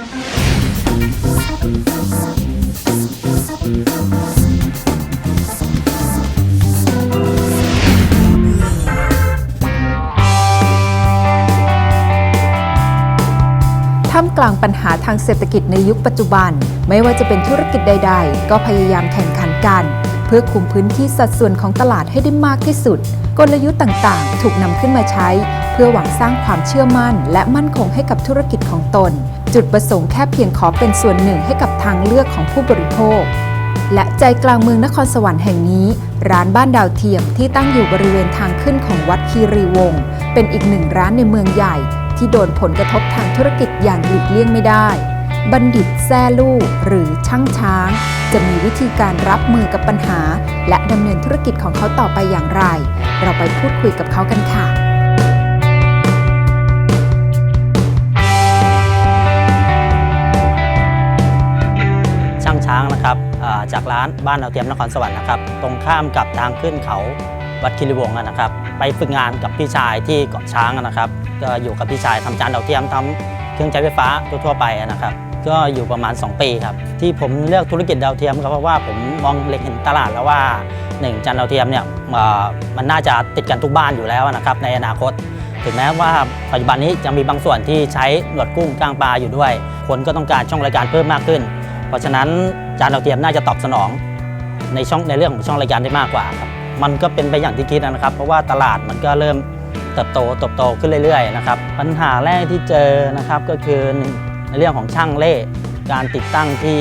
ท่ามกลางปัญหาทางเศรษฐกิจในยุคปัจจุบัน ไม่ว่าจะเป็นธุรกิจใด ๆ ก็พยายามแข่งขันกัน เพื่อคุมพื้นที่สัดส่วนของตลาดให้ได้มากที่สุด กลยุทธ์ต่างๆ ถูกนำขึ้นมาใช้ เพื่อหวังสร้างความเชื่อมั่น และมั่นคงให้กับธุรกิจของตน จุดประสงค์แค่เพียงขอเป็นส่วนหนึ่งให้กับทางเลือกของผู้บริโภค และใจกลางเมืองนครสวรรค์แห่งนี้ ร้านบ้านดาวเทียมที่ตั้งอยู่บริเวณทางขึ้นของวัดคีรีวงศ์เป็นอีกหนึ่งร้านในเมืองใหญ่ ที่โดนผลกระทบทางธุรกิจอย่างหลีกเลี่ยงไม่ได้ บัณฑิตแซ่ลู่หรือช่างช้าง จะมีวิธีการรับมือกับปัญหา และดำเนินธุรกิจของเขาต่อไปอย่างไร เราไปพูดคุยกับเขากันค่ะ จากร้านบ้านดาวเทียมนครสวรรค์นะครับ ตรงข้ามกับทางขึ้นเขาวัดคิริวงศ์นะครับ ไปฝึกงานกับพี่ชายที่เกาะช้างนะครับ ก็อยู่กับพี่ชายทำจานดาวเทียมทำเครื่องใช้ไฟฟ้าทั่วๆไปนะครับ ก็อยู่ประมาณ 2 ปีครับ ที่ผมเลือกธุรกิจดาวเทียมก็เพราะว่าผมมองเล็งเห็นตลาดแล้วว่าหนึ่งจานดาวเทียมเนี่ยมันน่าจะติดกันทุกบ้านอยู่แล้วนะครับ ในอนาคต ถึงแม้ว่าปัจจุบันนี้จะมีบางส่วนที่ใช้หนวดกุ้งกลางปลาอยู่ด้วย คนก็ต้องการช่องรายการเพิ่มมากขึ้น เพราะฉะนั้นจานดาวเทียมน่าจะตอบสนองในช่องในเรื่องของช่องรายการได้มากกว่าครับมันก็เป็นไปอย่างที่คิดนะครับ เพราะว่าตลาดมันก็เริ่มเติบโตเติบโตขึ้นเรื่อยๆนะครับปัญหาแรกที่เจอนะครับก็คือในเรื่องของช่างเล่การติดตั้งที่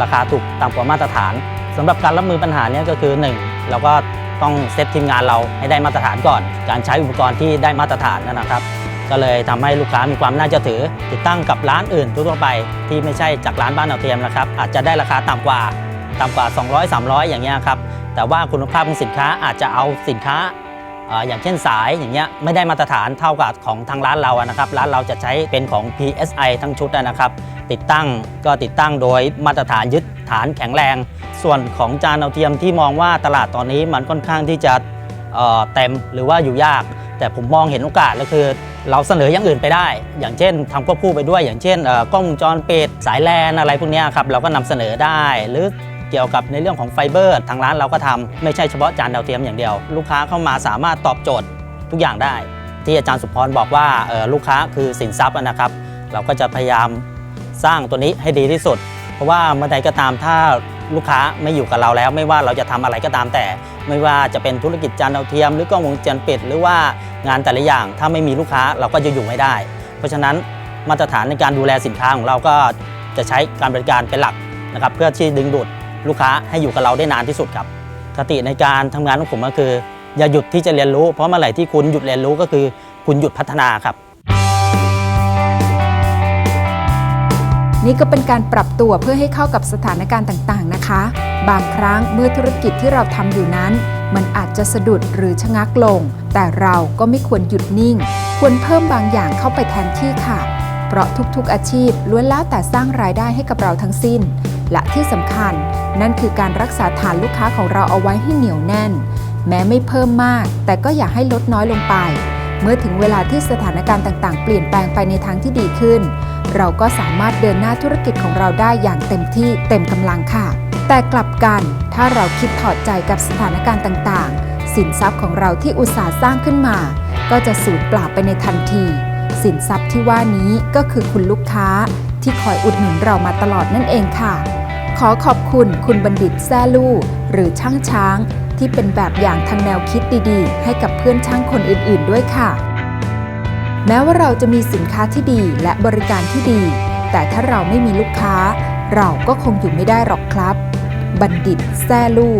ราคาถูกต่ำกว่ามาตรฐานสำหรับการรับมือปัญหานี้ก็คือ 1 เราก็ต้องเซตทีมงานเราให้ได้มาตรฐานก่อน การใช้อุปกรณ์ที่ได้มาตรฐานนะครับ ก็เลยทำให้ลูกค้ามีความน่าเชื่อถือ ติดตั้งกับร้านอื่นทั่วไปที่ไม่ใช่จากร้านบ้านดาเทียมนะครับอาจจะได้ราคาต่ำกว่าต่ำกว่า 200 300 อย่างเงี้ยครับแต่ว่าคุณภาพของสินค้าอาจจะเอาสินค้าอย่างเช่นสายอย่างเงี้ยไม่ได้มาตรฐานเท่ากับของทางร้านเรานะครับร้านเราจะใช้เป็นของ PSI ทั้งชุดนะครับ ติดตั้งก็ติดตั้งโดยมาตรฐานยึดฐานแข็งแรง ส่วนของจานดาเทียมที่มองว่าตลาดตอนนี้มันค่อนข้างที่จะเเต็มหรือว่าอยู่ยาก แต่ผมมองเห็นโอกาสก็คือ เราเสนออย่างอื่นไปได้ อย่างเช่นทำควบคู่ไปด้วย อย่างเช่นกล้องวงจรปิดสายแลนอะไรพวกนี้ครับเราก็นำเสนอได้ หรือเกี่ยวกับในเรื่องของไฟเบอร์ ทางร้านเราก็ทำไม่ใช่เฉพาะจานดาวเทียมอย่างเดียว ลูกค้าเข้ามาสามารถตอบโจทย์ทุกอย่างได้ ที่อาจารย์สุพรบอกว่าลูกค้าคือสินทรัพย์นะครับ เราก็จะพยายามสร้างตัวนี้ให้ดีที่สุด เพราะว่าเมื่อใดก็ตามถ้า ลูกค้าไม่อยู่กับเราแล้ว ไม่ว่าเราจะทำอะไรก็ตามแต่ ไม่ว่าจะเป็นธุรกิจจานดาวเทียมหรือกล้องวงจรปิด หรือว่างานแต่ละอย่างถ้าไม่มีลูกค้าเราก็จะอยู่ไม่ได้ เพราะฉะนั้นมาตรฐานในการดูแลสินค้าของเราก็จะใช้การบริการเป็นหลักนะครับเพื่อที่ดึงดูดลูกค้าให้อยู่กับเราได้นานที่สุดครับคติในการทำงานของผมก็คือ อย่าหยุดที่จะเรียนรู้เพราะเมื่อไหร่ที่คุณหยุดเรียนรู้ก็คือ คุณหยุดพัฒนาครับ นี่ก็เป็นการปรับตัวเพื่อให้เข้ากับสถานการณ์ต่างๆนะคะ บางครั้งเมื่อธุรกิจที่เราทำอยู่นั้น มันอาจจะสะดุดหรือชะงักลง แต่เราก็ไม่ควรหยุดนิ่ง ควรเพิ่มบางอย่างเข้าไปแทนที่ค่ะ เพราะทุกๆอาชีพล้วนแล้วแต่สร้างรายได้ให้กับเราทั้งสิ้น และที่สำคัญ นั่นคือการรักษาฐานลูกค้าของเราเอาไว้ให้เหนียวแน่น แม้ไม่เพิ่มมาก แต่ก็อย่าให้ลดน้อยลงไป เมื่อถึงเวลาที่สถานการณ์ต่างๆ เปลี่ยนแปลงไปในทางที่ดีขึ้น เราก็สามารถเดินหน้าธุรกิจของเราได้อย่างเต็มที่เต็มกำลังค่ะ แต่กลับกันถ้าเราคิดถอดใจกับสถานการณ์ต่างๆ สินทรัพย์ของเราที่อุตสาห์สร้างขึ้นมา ก็จะสูญเปล่าไปในทันที สินทรัพย์ที่ว่านี้ก็คือคุณลูกค้าที่คอยอุดหนุนเรามาตลอดนั่นเองค่ะ ขอขอบคุณคุณบัณฑิตแซ่ลู่หรือช่างช้าง ที่เป็นแบบอย่างทางแนวคิดดีๆ ให้กับเพื่อนช่างคนอื่นๆด้วยค่ะ แม้ว่าเราจะมีสินค้าที่ดีและบริการที่ดี แต่ถ้าเราไม่มีลูกค้า เราก็คงอยู่ไม่ได้หรอกครับ บัณฑิตแซ่ลู่